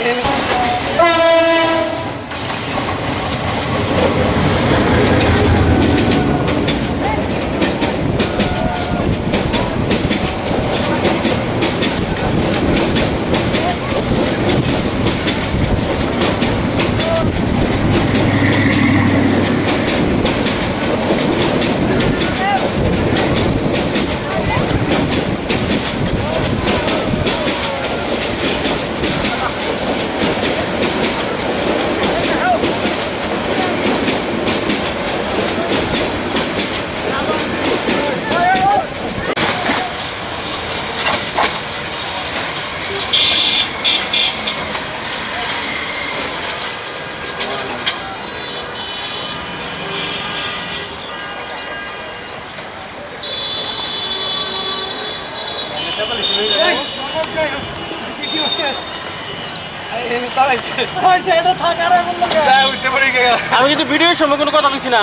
Amen. আমি কিন্তু ভিডিওর সময় কোনো কথা বলছি না